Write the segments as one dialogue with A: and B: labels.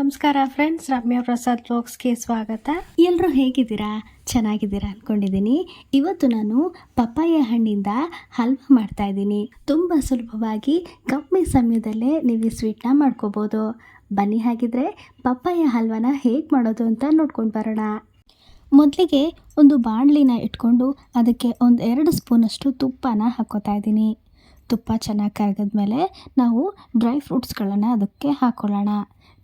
A: ನಮಸ್ಕಾರ ಫ್ರೆಂಡ್ಸ್ ರಮ್ಯಾ ಪ್ರಸಾದ್ ಬ್ಲಾಗ್ಸ್ಗೆ ಸ್ವಾಗತ. ಎಲ್ಲರೂ ಹೇಗಿದ್ದೀರಾ? ಚೆನ್ನಾಗಿದ್ದೀರಾ ಅಂದ್ಕೊಂಡಿದ್ದೀನಿ ಇವತ್ತು ನಾನು ಪಪ್ಪಾಯ ಹಣ್ಣಿಂದ ಹಲ್ವಾ ಮಾಡ್ತಾ ಇದ್ದೀನಿ. ತುಂಬ ಸುಲಭವಾಗಿ ಕಮ್ಮಿ ಸಮಯದಲ್ಲೇ ನೀವು ಈ ಸ್ವೀಟ್ನ ಮಾಡ್ಕೋಬೋದು. ಬನ್ನಿ ಹಾಗಿದ್ರೆ ಪಪ್ಪಾಯ ಹಲ್ವಾನ ಹೇಗೆ ಮಾಡೋದು ಅಂತ ನೋಡ್ಕೊಂಡು ಬರೋಣ. ಮೊದಲಿಗೆ ಒಂದು ಬಾಣಲಿನ ಇಟ್ಕೊಂಡು ಅದಕ್ಕೆ ಒಂದು ಎರಡು ಸ್ಪೂನಷ್ಟು ತುಪ್ಪನ ಹಾಕೋತಾ ಇದ್ದೀನಿ. ತುಪ್ಪ ಚೆನ್ನಾಗಿ ಕರಗಿದ್ಮೇಲೆ ನಾವು ಡ್ರೈ ಫ್ರೂಟ್ಸ್ಗಳನ್ನು ಅದಕ್ಕೆ ಹಾಕ್ಕೊಳ್ಳೋಣ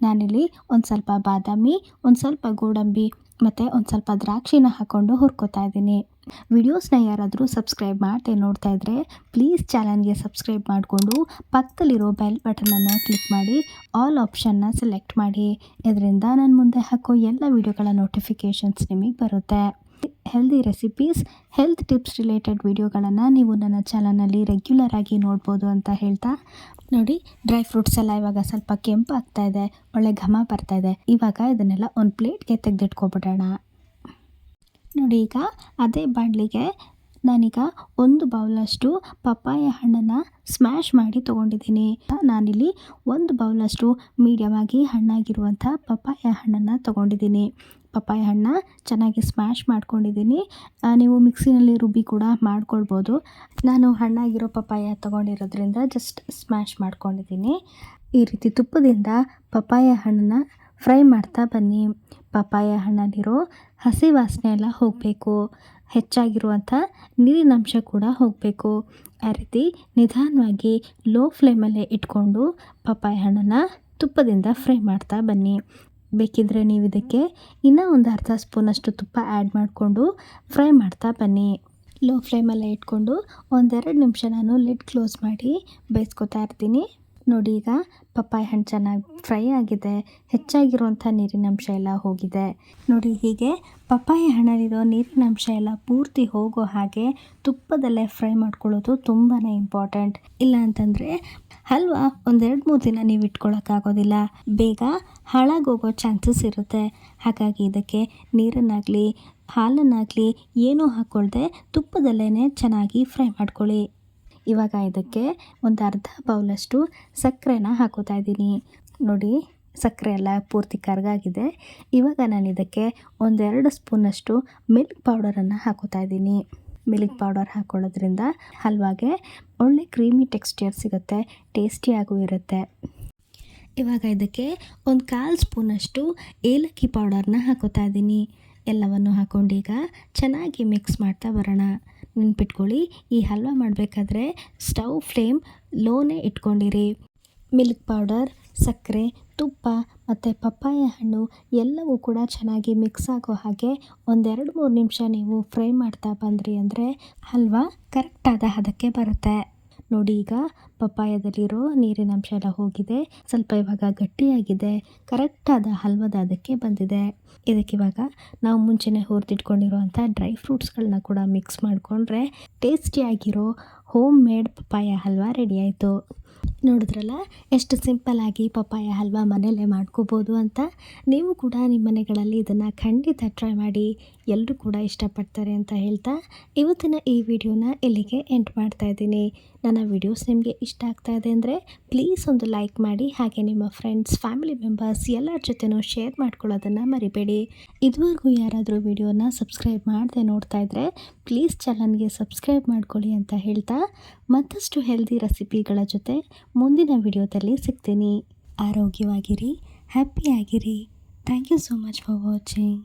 A: ನಾನಿಲ್ಲಿ ಒಂದು ಸ್ವಲ್ಪ ಬಾದಾಮಿ, ಒಂದು ಸ್ವಲ್ಪ ಗೋಡಂಬಿ ಮತ್ತು ಒಂದು ಸ್ವಲ್ಪ ದ್ರಾಕ್ಷಿನ ಹಾಕ್ಕೊಂಡು ಹುರ್ಕೋತಾ ಇದ್ದೀನಿ. ವಿಡಿಯೋಸ್ನ ಯಾರಾದರೂ ಸಬ್ಸ್ಕ್ರೈಬ್ ಮಾಡದೆ ನೋಡ್ತಾ ಇದ್ದರೆ ಪ್ಲೀಸ್ ಚಾನಲ್ಗೆ ಸಬ್ಸ್ಕ್ರೈಬ್ ಮಾಡಿಕೊಂಡು ಪಕ್ಕದಲ್ಲಿರೋ ಬೆಲ್ ಬಟನನ್ನು ಕ್ಲಿಕ್ ಮಾಡಿ, ಆಲ್ ಆಪ್ಷನ್ನ ಸೆಲೆಕ್ಟ್ ಮಾಡಿ. ಇದರಿಂದ ನಾನು ಮುಂದೆ ಹಾಕೋ ಎಲ್ಲ ವಿಡಿಯೋಗಳ ನೋಟಿಫಿಕೇಷನ್ಸ್ ನಿಮಗೆ ಬರುತ್ತೆ. Healthy recipes health tips related ವಿಡಿಯೋಗಳನ್ನು ನೀವು ನನ್ನ ಚಾನಲ್ನಲ್ಲಿ ರೆಗ್ಯುಲರ್ ಆಗಿ ನೋಡ್ಬೋದು ಅಂತ ಹೇಳ್ತಾ. ನೋಡಿ ಡ್ರೈ ಫ್ರೂಟ್ಸ್ ಎಲ್ಲ ಇವಾಗ ಸ್ವಲ್ಪ ಕೆಂಪು ಆಗ್ತಾ ಇದೆ, ಒಳ್ಳೆ ಘಮ ಬರ್ತಾ ಇದೆ. ಇವಾಗ ಇದನ್ನೆಲ್ಲ ಒಂದು ಪ್ಲೇಟ್ಗೆ ತೆಗೆದಿಟ್ಕೊಬಿಡೋಣ. ನೋಡಿ ಈಗ ಅದೇ ಬಾಣಲಿಗೆ ನಾನೀಗ ಒಂದು ಬೌಲಷ್ಟು ಪಪ್ಪಾಯ ಹಣ್ಣನ್ನು ಸ್ಮ್ಯಾಶ್ ಮಾಡಿ ತೊಗೊಂಡಿದ್ದೀನಿ. ನಾನಿಲ್ಲಿ ಒಂದು ಬೌಲಷ್ಟು ಮೀಡಿಯಮ್ ಆಗಿ ಹಣ್ಣಾಗಿರುವಂಥ ಪಪ್ಪಾಯ ಹಣ್ಣನ್ನು ತೊಗೊಂಡಿದ್ದೀನಿ. ಪಪ್ಪಾಯ ಹಣ್ಣು ಚೆನ್ನಾಗಿ ಸ್ಮ್ಯಾಶ್ ಮಾಡ್ಕೊಂಡಿದ್ದೀನಿ. ನೀವು ಮಿಕ್ಸಿನಲ್ಲಿ ರುಬ್ಬಿ ಕೂಡ ಮಾಡ್ಕೊಳ್ಬೋದು. ನಾನು ಹಣ್ಣಾಗಿರೋ ಪಪ್ಪಾಯ ತೊಗೊಂಡಿರೋದ್ರಿಂದ ಜಸ್ಟ್ ಸ್ಮ್ಯಾಶ್ ಮಾಡ್ಕೊಂಡಿದ್ದೀನಿ. ಈ ರೀತಿ ತುಪ್ಪದಿಂದ ಪಪ್ಪಾಯ ಹಣ್ಣನ್ನು ಫ್ರೈ ಮಾಡ್ತಾ ಬನ್ನಿ. ಪಪ್ಪಾಯ ಹಣ್ಣಲ್ಲಿರೋ ಹಸಿ ವಾಸನೆ ಎಲ್ಲ ಹೋಗಬೇಕು. ಹೆಚ್ಚಾಗಿರುವಂಥ ನೀರಿನಂಶ ಕೂಡ ಹೋಗಬೇಕು. ಆ ರೀತಿ ನಿಧಾನವಾಗಿ ಲೋ ಫ್ಲೇಮಲ್ಲೇ ಇಟ್ಕೊಂಡು ಪಪ್ಪಾಯ ಹಣ್ಣನ್ನು ತುಪ್ಪದಿಂದ ಫ್ರೈ ಮಾಡ್ತಾ ಬನ್ನಿ. ಬೇಕಿದ್ದರೆ ನೀವು ಇದಕ್ಕೆ ಇನ್ನೂ ಒಂದು ಅರ್ಧ ಸ್ಪೂನಷ್ಟು ತುಪ್ಪ ಆ್ಯಡ್ ಮಾಡಿಕೊಂಡು ಫ್ರೈ ಮಾಡ್ತಾ ಬನ್ನಿ. ಲೋ ಫ್ಲೇಮಲ್ಲೇ ಇಟ್ಕೊಂಡು ಒಂದೆರಡು ನಿಮಿಷ ನಾನು ಲಿಡ್ ಕ್ಲೋಸ್ ಮಾಡಿ ಬೇಯಿಸ್ಕೊತಾ ಇರ್ತೀನಿ. ನೋಡಿ ಈಗ ಪಪ್ಪಾಯ ಹಣ್ಣು ಚೆನ್ನಾಗಿ ಫ್ರೈ ಆಗಿದೆ. ಹೆಚ್ಚಾಗಿರುವಂಥ ನೀರಿನಂಶ ಎಲ್ಲ ಹೋಗಿದೆ. ನೋಡಿ ಹೀಗೆ ಪಪ್ಪಾಯ ಹಣ್ಣಲ್ಲಿರೋ ನೀರಿನಂಶ ಎಲ್ಲ ಪೂರ್ತಿ ಹೋಗೋ ಹಾಗೆ ತುಪ್ಪದಲ್ಲೇ ಫ್ರೈ ಮಾಡ್ಕೊಳ್ಳೋದು ತುಂಬಾ ಇಂಪಾರ್ಟೆಂಟ್ ಇಲ್ಲ ಅಂತಂದರೆ ಹಲ್ವಾ ಒಂದೆರಡು ಮೂರು ದಿನ ನೀವು ಇಟ್ಕೊಳ್ಳೋಕ್ಕಾಗೋದಿಲ್ಲ ಬೇಗ ಹಾಳಾಗೋಗೋ ಚಾನ್ಸಸ್ ಇರುತ್ತೆ. ಹಾಗಾಗಿ ಇದಕ್ಕೆ ನೀರನ್ನಾಗಲಿ, ಹಾಲನ್ನಾಗಲಿ ಏನೂ ಹಾಕ್ಕೊಳ್ದೆ ತುಪ್ಪದಲ್ಲೇ ಚೆನ್ನಾಗಿ ಫ್ರೈ ಮಾಡ್ಕೊಳ್ಳಿ. ಇವಾಗ ಇದಕ್ಕೆ ಒಂದು ಅರ್ಧ ಬೌಲಷ್ಟು ಸಕ್ಕರೆನ ಹಾಕೋತಾ ಇದ್ದೀನಿ. ನೋಡಿ, ಸಕ್ಕರೆ ಎಲ್ಲ ಪೂರ್ತಿ ಕರಗಾಗಿದೆ. ಇವಾಗ ನಾನು ಇದಕ್ಕೆ ಒಂದೆರಡು ಸ್ಪೂನಷ್ಟು ಮಿಲ್ಕ್ ಪೌಡರನ್ನು ಹಾಕೋತಾ ಇದ್ದೀನಿ. ಮಿಲ್ಕ್ ಪೌಡರ್ ಹಾಕ್ಕೊಳ್ಳೋದ್ರಿಂದ ಹಲ್ವಾಗೆ ಒಳ್ಳೆ ಕ್ರೀಮಿ ಟೆಕ್ಸ್ಚರ್ ಸಿಗುತ್ತೆ, ಟೇಸ್ಟಿಯಾಗೂ ಇರುತ್ತೆ. ಇವಾಗ ಇದಕ್ಕೆ ಒಂದು ಕಾಲು ಸ್ಪೂನಷ್ಟು ಏಲಕ್ಕಿ ಪೌಡರ್ನ ಹಾಕೋತಾ ಇದ್ದೀನಿ. ಎಲ್ಲವನ್ನು ಹಾಕೊಂಡೀಗ ಚೆನ್ನಾಗಿ ಮಿಕ್ಸ್ ಮಾಡ್ತಾ ಬರೋಣ. ನೆನ್ಪಿಟ್ಕೊಳ್ಳಿ, ಈ ಹಲ್ವ ಮಾಡಬೇಕಾದ್ರೆ ಸ್ಟವ್ ಫ್ಲೇಮ್ ಲೋನೇ ಇಟ್ಕೊಂಡಿರಿ. ಮಿಲ್ಕ್ ಪೌಡರ್, ಸಕ್ಕರೆ, ತುಪ್ಪ ಮತ್ತು ಪಪ್ಪಾಯ ಹಣ್ಣು ಎಲ್ಲವೂ ಕೂಡ ಚೆನ್ನಾಗಿ ಮಿಕ್ಸ್ ಆಗೋ ಹಾಗೆ ಒಂದೆರಡು ಮೂರು ನಿಮಿಷ ನೀವು ಫ್ರೈ ಮಾಡ್ತಾ ಬಂದ್ರಿ ಅಂದರೆ ಹಲ್ವಾ ಕರೆಕ್ಟಾದ ಹದಕ್ಕೆ ಬರುತ್ತೆ. ನೋಡಿ ಈಗ ಪಪ್ಪಾಯದಲ್ಲಿರೋ ನೀರಿನ ಅಂಶ ಎಲ್ಲ ಹೋಗಿದೆ. ಸ್ವಲ್ಪ ಇವಾಗ ಗಟ್ಟಿಯಾಗಿದೆ. ಕರೆಕ್ಟಾದ ಹಲ್ವದ ಅದಕ್ಕೆ ಬಂದಿದೆ. ಇದಕ್ಕೆ ಇವಾಗ ನಾವು ಮುಂಚೆನೇ ಹುರಿದಿಟ್ಕೊಂಡಿರುವಂಥ ಡ್ರೈ ಫ್ರೂಟ್ಸ್ಗಳನ್ನ ಕೂಡ ಮಿಕ್ಸ್ ಮಾಡಿಕೊಂಡ್ರೆ ಟೇಸ್ಟಿಯಾಗಿರೋ home made papaya halwa ready ಆಯಿತು. ನೋಡಿದ್ರಲ್ಲ, ಎಷ್ಟು ಸಿಂಪಲ್ಲಾಗಿ ಪಪ್ಪಾಯ ಹಲ್ವ ಮನೆಯಲ್ಲೇ ಮಾಡ್ಕೋಬೋದು ಅಂತ? ನೀವು ಕೂಡ ನಿಮ್ಮ ಮನೆಗಳಲ್ಲಿ ಇದನ್ನು ಖಂಡಿತ ಟ್ರೈ ಮಾಡಿ. ಎಲ್ಲರೂ ಕೂಡ ಇಷ್ಟಪಡ್ತಾರೆ ಅಂತ ಹೇಳ್ತಾ ಇವತ್ತಿನ ಈ ವಿಡಿಯೋನ ಇಲ್ಲಿಗೆ ಎಂಟ್ ಮಾಡ್ತಾ ಇದ್ದೀನಿ. ನನ್ನ ವಿಡಿಯೋಸ್ ನಿಮಗೆ ಇಷ್ಟ ಆಗ್ತಾ ಇದೆ ಅಂದರೆ ಪ್ಲೀಸ್ ಒಂದು ಲೈಕ್ ಮಾಡಿ, ಹಾಗೆ ನಿಮ್ಮ ಫ್ರೆಂಡ್ಸ್ ಫ್ಯಾಮಿಲಿ ಮೆಂಬರ್ಸ್ ಎಲ್ಲರ ಜೊತೆನೂ ಶೇರ್ ಮಾಡ್ಕೊಳ್ಳೋದನ್ನು ಮರಿಬೇಡಿ. ಇದುವರೆಗೂ ಯಾರಾದರೂ ವಿಡಿಯೋನ ಸಬ್ಸ್ಕ್ರೈಬ್ ಮಾಡದೆ ನೋಡ್ತಾ ಇದ್ದರೆ ಪ್ಲೀಸ್ ಚಾನಲ್ಗೆ ಸಬ್ಸ್ಕ್ರೈಬ್ ಮಾಡ್ಕೊಳ್ಳಿ ಅಂತ ಹೇಳ್ತಾ ಮತ್ತಷ್ಟು ಹೆಲ್ದಿ ರೆಸಿಪಿಗಳ ಜೊತೆ ಮುಂದಿನ ವಿಡಿಯೋದಲ್ಲಿ ಸಿಗ್ತೀನಿ. ಆರೋಗ್ಯವಾಗಿರಿ ಹ್ಯಾಪಿಯಾಗಿರಿ thank you so much for watching